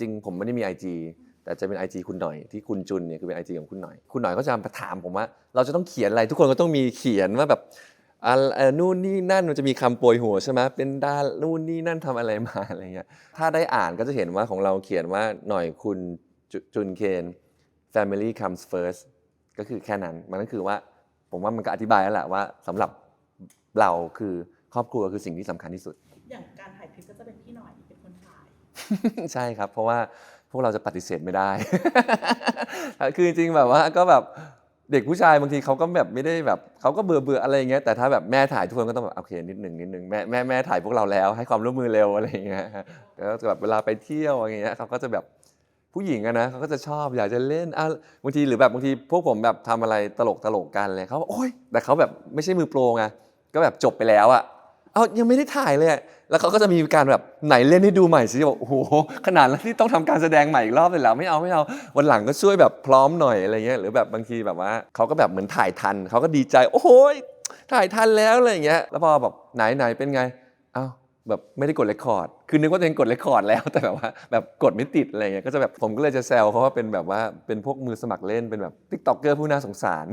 จริงผมไม่ได้มี IG แต่จะเป็น IG คุณหน่อยที่คุณจุนเนี่ยคือเป็น IG ของคุณหน่อย คุณหน่อยก็จะมาถามผมว่า เราจะต้องเขียนอะไรทุกคนก็ต้องมีเขียนว่าแบบอ่านู่นนี่นั่นมันจะมีคำโปรยหัวใช่ไหมเป็นดานู่นนี่นั่นทำอะไรมาอะไรเงี้ยถ้าได้อ่านก็จะเห็นว่าของเราเขียนว่าหน่อยคุณจจุนเคน family comes first ก็คือแค่นั้นมันก็คือว่าผมว่ามันก็อธิบายแล้วแหละว่าสำหรับเราคือครอบครัวคือสิ่งที่สำคัญที่สุด อย่าง ใช่ครับ เพราะว่าพวกเราจะปฏิเสธไม่ได้ คือจริงๆแบบว่าก็แบบเด็กผู้ชายบางทีเขาก็แบบไม่ได้แบบเขาก็เบื่อเบื่ออะไรอย่างเงี้ยแต่ถ้าแบบแม่ถ่ายทุกคนก็ต้องแบบโอเคนิดหนึ่งนิดหนึ่งแม่แม่แม่ถ่ายพวกเราแล้ว ให้ความร่วมมือเร็วอะไรอย่างเงี้ยแล้วแบบเวลาไปเที่ยวอะไรเงี้ยเขาก็จะแบบผู้หญิงอะนะเขาก็จะชอบอยากจะเล่นอะบางทีหรือแบบบางทีพวกผมแบบทำอะไรตลกตลกๆกันเลยเขาโอ๊ยแต่เขาแบบไม่ใช่มือโปรไงก็แบบจบไปแล้วอะ เอายังไม่ได้ถ่ายเลยแล้วเขาก็จะมีการแบบไหนเล่นให้ดูใหม่สิบอกโอ้โหขนาดที่ต้องทำการแสดงใหม่อีกรอบเลยแล้วไม่เอาไม่เอาวันหลังก็ช่วยแบบพร้อมหน่อยอะไรเงี้ยหรือแบบบางทีแบบว่าเขาก็แบบเหมือนถ่ายทันเขาก็ดีใจ โอ้โหถ่ายทันแล้วอะไรเงี้ยแล้วพอแบบไหนไหนเป็นไงเอ้าแบบไม่ได้กดเรคคอร์ด คือนึกว่าตัวเองกดเรคคอร์ดแล้วแต่แบบว่าแบบกดไม่ติดอะไรเงี้ย ก็จะแบบผมก็เลยจะแซวเขาว่าเป็นแบบว่าเป็นพวกมือสมัครเล่นเป็นแบบติ๊กต็อกเกอร์ผู้น่าสงสาร